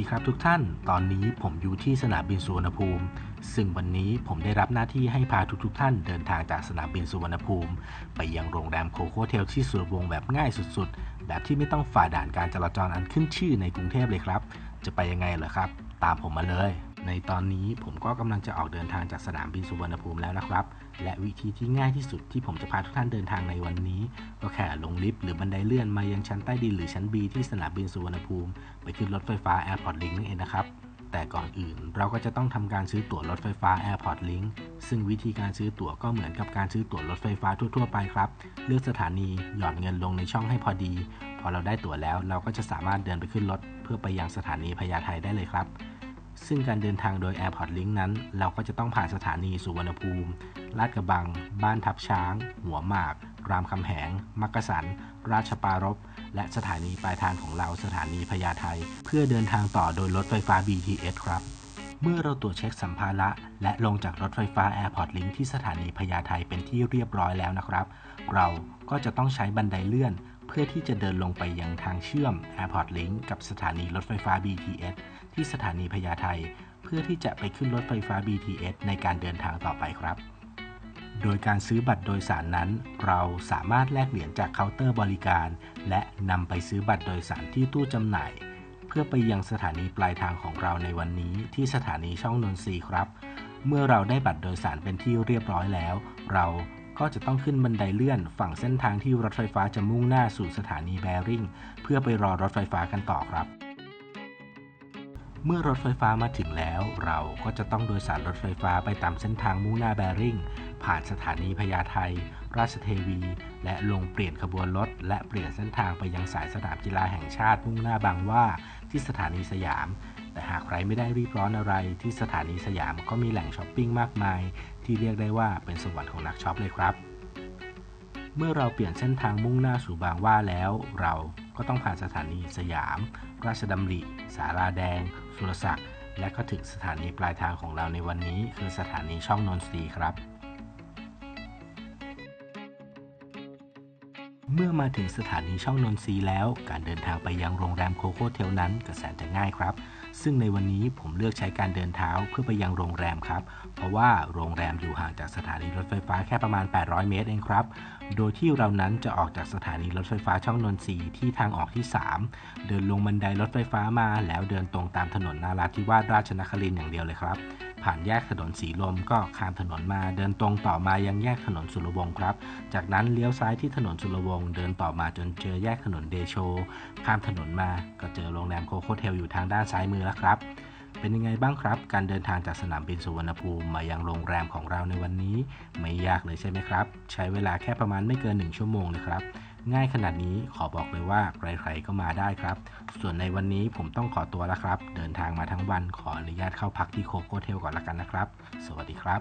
ดีครับทุกท่าน ตอนนี้ผมอยู่ที่สนามบินสุวรรณภูมิ ซึ่งวันนี้ผมได้รับหน้าที่ให้พาทุกๆทท่านเดินทางจากสนามบินสุวรรณภูมิ ไปยังโรงแรมโคโค่เทลที่สุรวงแบบง่ายสุดๆ แบบที่ไม่ต้องฝ่าด่านการจราจรอันขึ้นชื่อในกรุงเทพเลยครับ จะไปยังไงเหรอครับ ตามผมมาเลย ในตอนนี้ผมก็กำลังจะออกเดินทางจากสนามบินสุวรรณภูมิแล้วนะครับ และวิธีที่ง่ายที่สุดที่ผมจะพาทุกท่านเดินทางในวันนี้ ก็แค่ลงลิฟต์หรือบันไดเลื่อนมายังชั้นใต้ดินหรือชั้น B ที่สนามบินสุวรรณภูมิไปขึ้นรถไฟฟ้า Airport Link นั่นเองนะครับ แต่ก่อนอื่นเราก็จะต้องทำการซื้อตั๋วรถไฟฟ้า Airport Link ซึ่งวิธีการซื้อตั๋วก็เหมือนกับการซื้อตั๋วรถไฟฟ้าทั่วๆไปครับ เลือกสถานีหย่อนเงินลงในช่องให้พอดี พอเราได้ตั๋วแล้วเราก็จะสามารถเดินไปขึ้นรถเพื่อไปยังสถานีพญาไทได้เลยครับ ซึ่งการเดินทางโดย Airport Link นั้น เราก็จะต้องผ่านสถานีสุวรรณภูมิ ลาดกระบัง บ้านทับช้าง หัวหมาก รามคำแหง มักกะสัน ราชปารบและสถานีปลายทางของเราสถานีพญาไทเพื่อเดินทางต่อโดยรถไฟฟ้า BTS ครับ เมื่อเราตรวจเช็คสัมภาระ และลงจากรถไฟฟ้า Airport Link ที่สถานีพญาไทเป็นที่เรียบร้อยแล้วนะครับ เราก็จะต้องใช้บันไดเลื่อน เพื่อที่จะเดินลงไปยังทางเชื่อม Airport Link กับสถานีรถไฟฟ้า BTS ที่สถานีพญาไทเพื่อที่จะไปขึ้นรถไฟฟ้า BTS ในการเดินทางต่อไปครับ โดยการซื้อบัตรโดยสารนั้น เราสามารถแลกเหรียญจากเคาน์เตอร์บริการ และนำไปซื้อบัตรโดยสารที่ตู้จำหน่าย เพื่อไปยังสถานีปลายทางของเราในวันนี้ที่สถานีช่องนนทรีครับ เมื่อเราได้บัตรโดยสารเป็นที่เรียบร้อยแล้ว เรา ก็จะต้องขึ้นบันไดเลื่อนฝั่งเส้นทางที่รถไฟฟ้าจะมุ่งหน้าสู่สถานีแบริ่งเพื่อไปรอรถไฟฟ้ากันต่อครับ เมื่อรถไฟฟ้ามาถึงแล้ว เราก็จะต้องโดยสารรถไฟฟ้าไปตามเส้นทางมุ่งหน้าแบริ่งผ่านสถานีพญาไทราชเทวี และลงเปลี่ยนขบวนรถ และเปลี่ยนเส้นทางไปยังสายสนามกีฬาแห่งชาติมุ่งหน้าบางว่าที่สถานีสยาม แต่หากใครไม่ได้รีบร้อนอะไรที่สถานีสยามก็มีแหล่งช้อปปิ้งมากมาย ที่เรียกได้ว่าเป็นสวรรค์ของนักช็อปเลยครับ เมื่อเราเปลี่ยนเส้นทางมุ่งหน้าสู่บางว่าแล้ว เราก็ต้องผ่านสถานีสยาม ราชดำริ สาราแดง สุรศักดิ์และก็ถึงสถานีปลายทางของเราในวันนี้ คือสถานีช่องนนทรีครับ เมื่อมาถึงสถานีช่องนนทรีแล้ว การเดินทางไปยังโรงแรมโคโค่เทลนั้นก็แสนจะง่ายครับ ซึ่งในวันนี้ผมเลือกใช้การเดินเท้าเพื่อไปยังโรงแรมครับ เพราะว่าโรงแรมอยู่ห่างจากสถานีรถไฟฟ้าแค่ประมาณ 800 เมตรเองครับ โดยที่เรานั้นจะออกจากสถานีรถไฟฟ้าช่องนนทรีที่ทางออกที่ 3 เดินลงบันไดรถไฟฟ้ามา แล้วเดินตรงตามถนนนาราธิวาสราชนครินทร์อย่างเดียวเลยครับ ผ่านแยกถนนสีลมก็ข้ามถนนมาเดินตรงต่อมายังแยกถนนสุรวงศ์ครับ จากนั้นเลี้ยวซ้ายที่ถนนสุรวงศ์เดินต่อมาจนเจอแยกถนนเดโช ข้ามถนนมาก็เจอโรงแรมโคโค่เทลอยู่ทางด้านซ้ายมือแล้วครับ เป็นยังไงบ้างครับ การเดินทางจากสนามบินสุวรรณภูมิมายังโรงแรมของเราในวันนี้ ไม่ยากเลยใช่ไหมครับ ใช้เวลาแค่ประมาณไม่เกิน 1 ชั่วโมงเลยครับ ง่ายขนาดนี้ขอบอกเลยว่าใครๆก็มาได้ครับ ส่วนในวันนี้ผมต้องขอตัวแล้วครับ เดินทางมาทั้งวันขออนุญาตเข้าพักที่โคโค่เทลก่อนละกันนะครับ สวัสดีครับ